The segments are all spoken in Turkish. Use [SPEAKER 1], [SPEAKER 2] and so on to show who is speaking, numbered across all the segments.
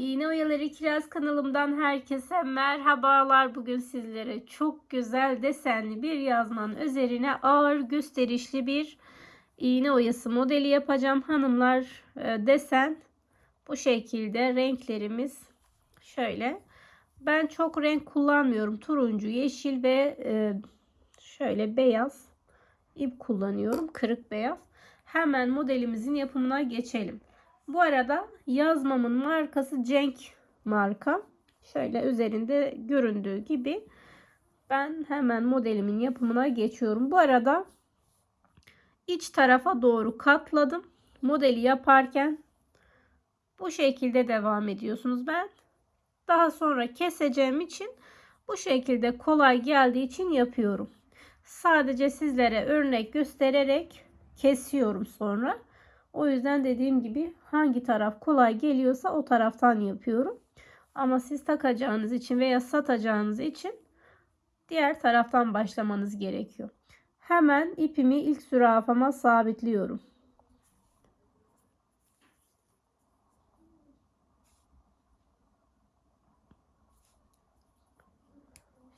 [SPEAKER 1] İğne Oyaları Kiraz kanalımdan herkese merhabalar. Bugün sizlere çok güzel desenli bir yazmanın üzerine ağır gösterişli bir iğne oyası modeli yapacağım. Hanımlar e, desen bu şekilde renklerimiz şöyle. Ben çok renk kullanmıyorum. Turuncu, yeşil ve e, şöyle beyaz ip kullanıyorum. Kırık beyaz. Hemen modelimizin yapımına geçelim. Bu arada yazmamın markası Cenk marka. Şöyle üzerinde göründüğü gibi ben hemen modelimin yapımına geçiyorum. Bu arada iç tarafa doğru katladım. Modeli yaparken bu şekilde devam ediyorsunuz. Ben daha sonra keseceğim için bu şekilde kolay geldiği için yapıyorum. Sadece sizlere örnek göstererek kesiyorum sonra. O yüzden dediğim gibi hangi taraf kolay geliyorsa o taraftan yapıyorum. Ama siz takacağınız için veya satacağınız için diğer taraftan başlamanız gerekiyor. Hemen ipimi ilk zürafama sabitliyorum.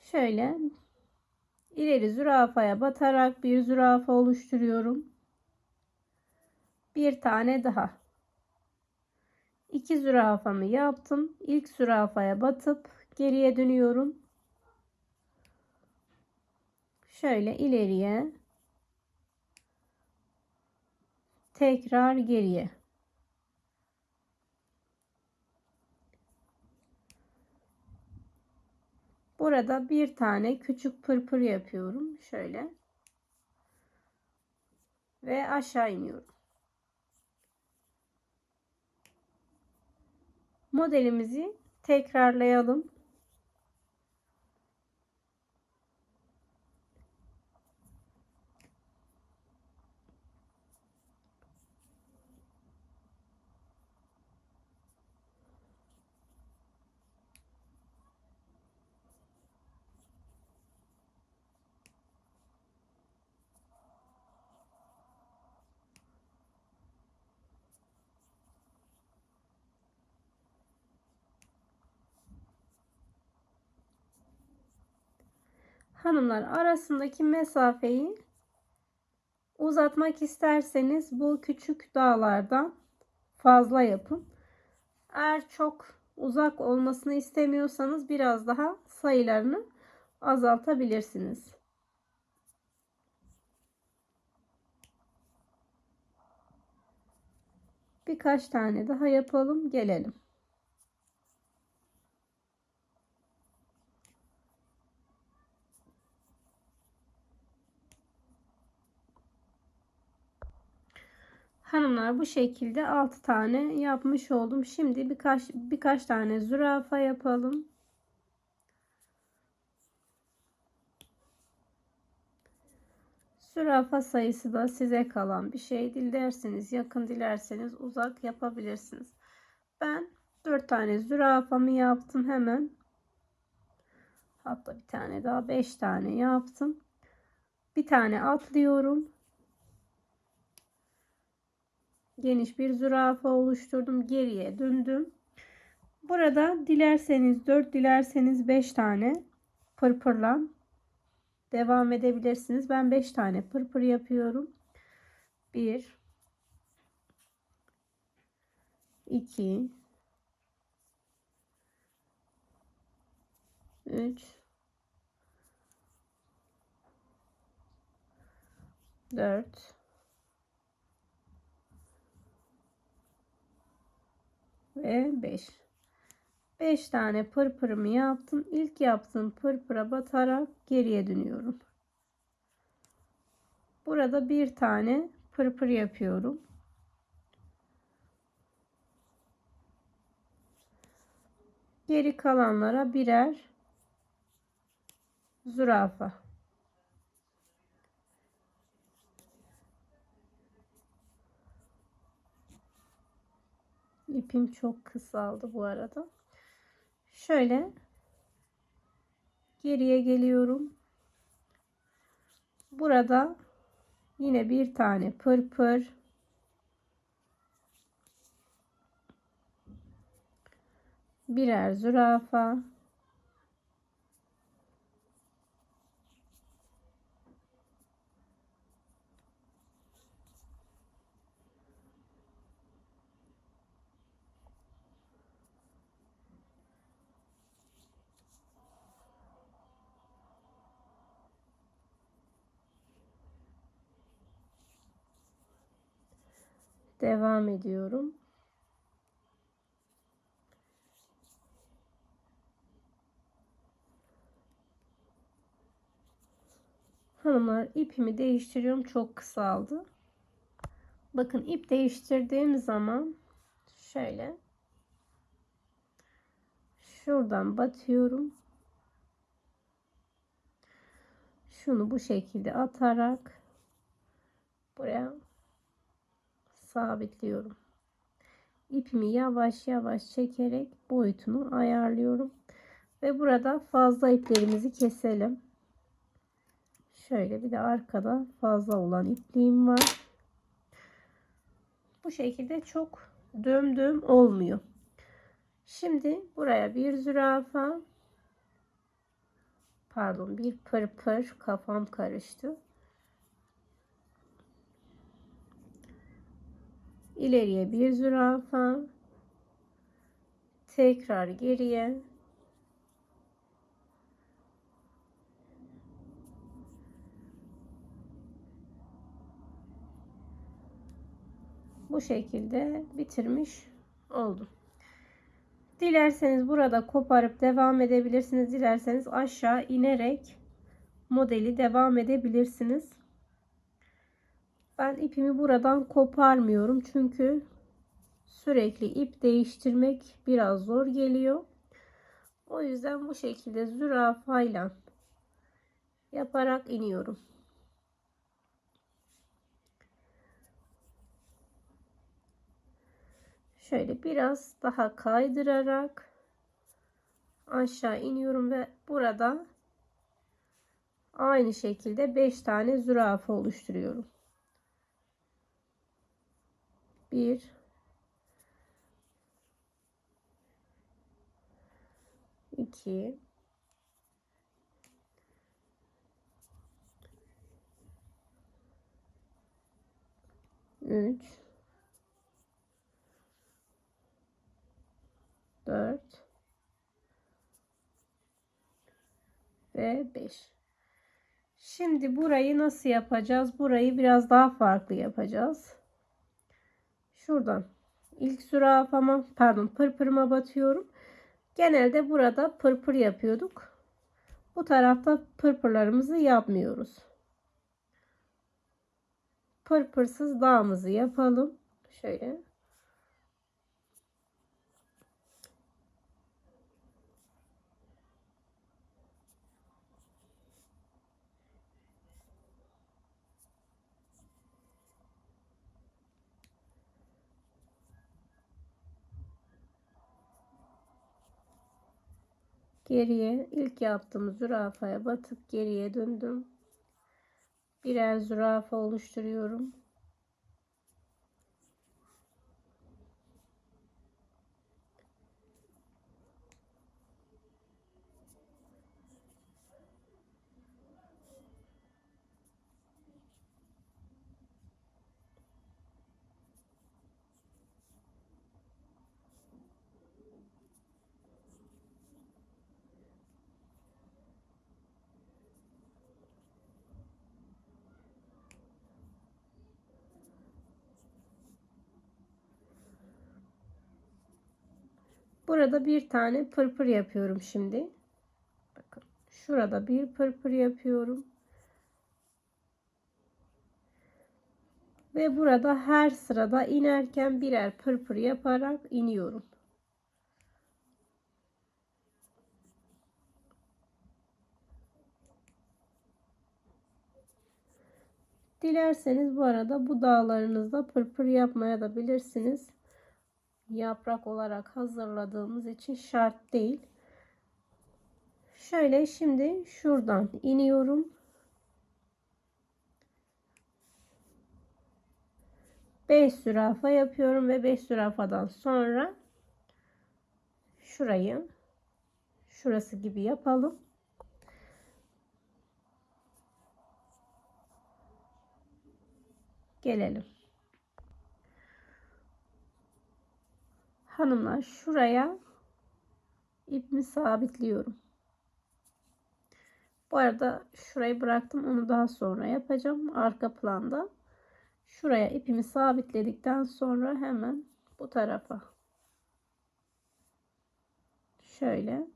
[SPEAKER 1] Şöyle ileri zürafaya batarak bir zürafa oluşturuyorum. Bir tane daha. İki zürafamı yaptım. İlk zürafaya batıp geriye dönüyorum. Şöyle ileriye. Tekrar geriye. Burada bir tane küçük pırpır yapıyorum. Şöyle. Ve aşağı iniyorum. Modelimizi tekrarlayalım. Hanımlar arasındaki mesafeyi uzatmak isterseniz bu küçük dağlardan fazla yapın. Eğer çok uzak olmasını istemiyorsanız biraz daha sayılarını azaltabilirsiniz. Birkaç tane daha yapalım gelelim. Hanımlar bu şekilde 6 tane yapmış oldum. Şimdi birkaç birkaç tane zürafa yapalım. Zürafa sayısı da size kalan bir şey. Dilerseniz yakın dilerseniz uzak yapabilirsiniz. Ben 4 tane zürafamı yaptım hemen. Hatta bir tane daha 5 tane yaptım. Bir tane atlıyorum geniş bir zürafa oluşturdum. Geriye döndüm. Burada dilerseniz 4 dilerseniz 5 tane pırpırla devam edebilirsiniz. Ben 5 tane pırpır yapıyorum. 1 2 3 4 ve 5. 5 tane pırpırımı yaptım. İlk yaptığım pırpıra batarak geriye dönüyorum. Burada bir tane pırpır yapıyorum. Geri kalanlara birer zürafa. İpim çok kısaldı bu arada. Şöyle geriye geliyorum. Burada yine bir tane pırpır birer zürafa devam ediyorum. Hanımlar ipimi değiştiriyorum. Çok kısaldı. Bakın ip değiştirdiğim zaman şöyle şuradan batıyorum. Şunu bu şekilde atarak buraya sabitliyorum. İpimi yavaş yavaş çekerek boyutunu ayarlıyorum. Ve burada fazla iplerimizi keselim. Şöyle bir de arkada fazla olan ipliğim var. Bu şekilde çok dömdüm olmuyor. Şimdi buraya bir zürafa pardon bir pırpır kafam karıştı. İleriye bir zürafa tekrar geriye bu şekilde bitirmiş oldum. Dilerseniz burada koparıp devam edebilirsiniz. Dilerseniz aşağı inerek modeli devam edebilirsiniz. Ben ipimi buradan koparmıyorum. Çünkü sürekli ip değiştirmek biraz zor geliyor. O yüzden bu şekilde zürafayla yaparak iniyorum. Şöyle biraz daha kaydırarak aşağı iniyorum ve burada aynı şekilde 5 tane zürafa oluşturuyorum. 1 2 3 4 ve 5 Şimdi burayı nasıl yapacağız? Burayı biraz daha farklı yapacağız şuradan ilk zürafama pardon pırpırıma batıyorum. Genelde burada pırpır yapıyorduk. Bu tarafta pırpırlarımızı yapmıyoruz. Pırpırsız dağımızı yapalım. Şöyle. Geriye ilk yaptığım zürafaya batıp geriye döndüm. Birer zürafa oluşturuyorum. Burada bir tane pırpır yapıyorum şimdi. Bakın şurada bir pırpır yapıyorum. Ve burada her sırada inerken birer pırpır yaparak iniyorum. Dilerseniz bu arada bu dağlarınızda pırpır yapmaya da bilirsiniz yaprak olarak hazırladığımız için şart değil. Şöyle şimdi şuradan iniyorum. Beş zürafa yapıyorum ve beş zürafadan sonra şurayı şurası gibi yapalım. Gelelim. Hanımlar şuraya ipimi sabitliyorum. Bu arada şurayı bıraktım. Onu daha sonra yapacağım. Arka planda. Şuraya ipimi sabitledikten sonra hemen bu tarafa şöyle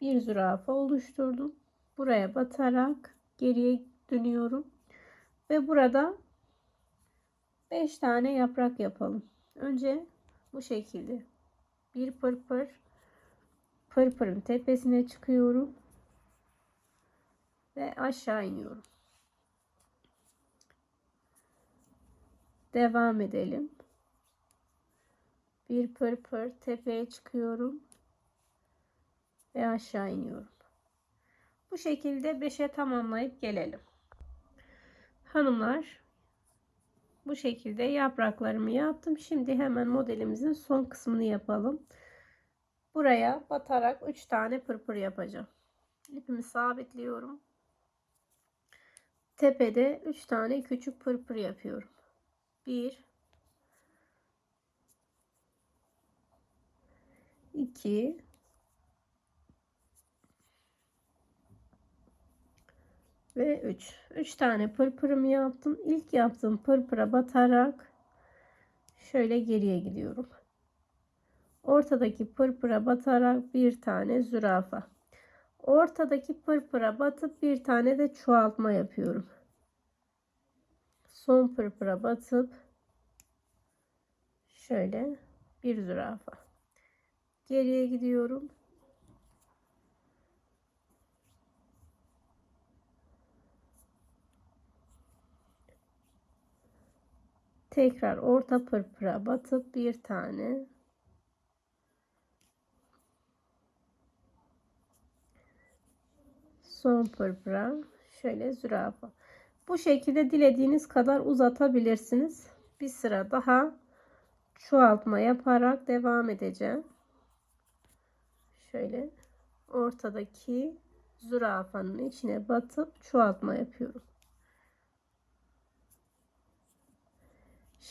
[SPEAKER 1] bir zürafa oluşturdum. Buraya batarak geriye dönüyorum. Ve burada 5 tane yaprak yapalım. Önce bu şekilde bir pırpır pırpırın tepesine çıkıyorum ve aşağı iniyorum. Devam edelim. Bir pırpır tepeye çıkıyorum ve aşağı iniyorum. Bu şekilde 5'e tamamlayıp gelelim. Hanımlar bu şekilde yapraklarımı yaptım. Şimdi hemen modelimizin son kısmını yapalım. Buraya batarak 3 tane pırpır yapacağım. İpimi sabitliyorum. Tepede 3 tane küçük pırpır yapıyorum. 1 2 ve 3. 3 tane pırpırımı yaptım. İlk yaptığım pırpıra batarak şöyle geriye gidiyorum. Ortadaki pırpıra batarak bir tane zürafa. Ortadaki pırpıra batıp bir tane de çoğaltma yapıyorum. Son pırpıra batıp şöyle bir zürafa. Geriye gidiyorum. Tekrar orta pırpıra batıp bir tane son pırpıra şöyle zürafa. Bu şekilde dilediğiniz kadar uzatabilirsiniz. Bir sıra daha çoğaltma yaparak devam edeceğim. Şöyle ortadaki zürafanın içine batıp çoğaltma yapıyorum.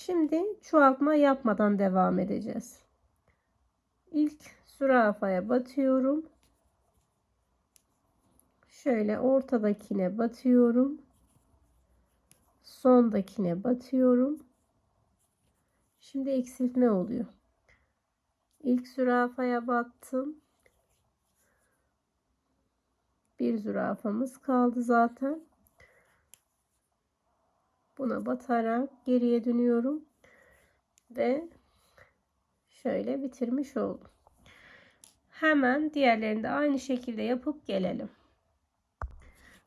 [SPEAKER 1] Şimdi çoğaltma yapmadan devam edeceğiz. İlk zürafaya batıyorum. Şöyle ortadakine batıyorum. Sondakine batıyorum. Şimdi eksiltme oluyor. İlk zürafaya battım. Bir zürafamız kaldı zaten. Buna batarak geriye dönüyorum. Ve şöyle bitirmiş oldum. Hemen diğerlerini de aynı şekilde yapıp gelelim.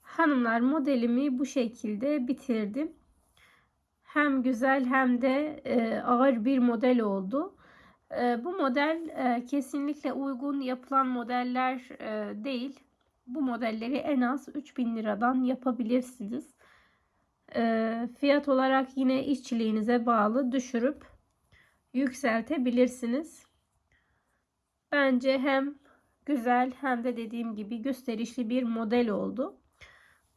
[SPEAKER 1] Hanımlar modelimi bu şekilde bitirdim. Hem güzel hem de e, ağır bir model oldu. E, bu model e, kesinlikle uygun yapılan modeller değil. Bu modelleri en az 3000 liradan yapabilirsiniz. E, fiyat olarak yine işçiliğinize bağlı düşürüp yükseltebilirsiniz. Bence hem güzel hem de dediğim gibi gösterişli bir model oldu.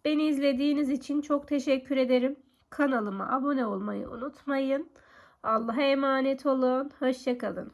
[SPEAKER 1] Beni izlediğiniz için çok teşekkür ederim. Kanalıma abone olmayı unutmayın. Allah'a emanet olun. Hoşçakalın.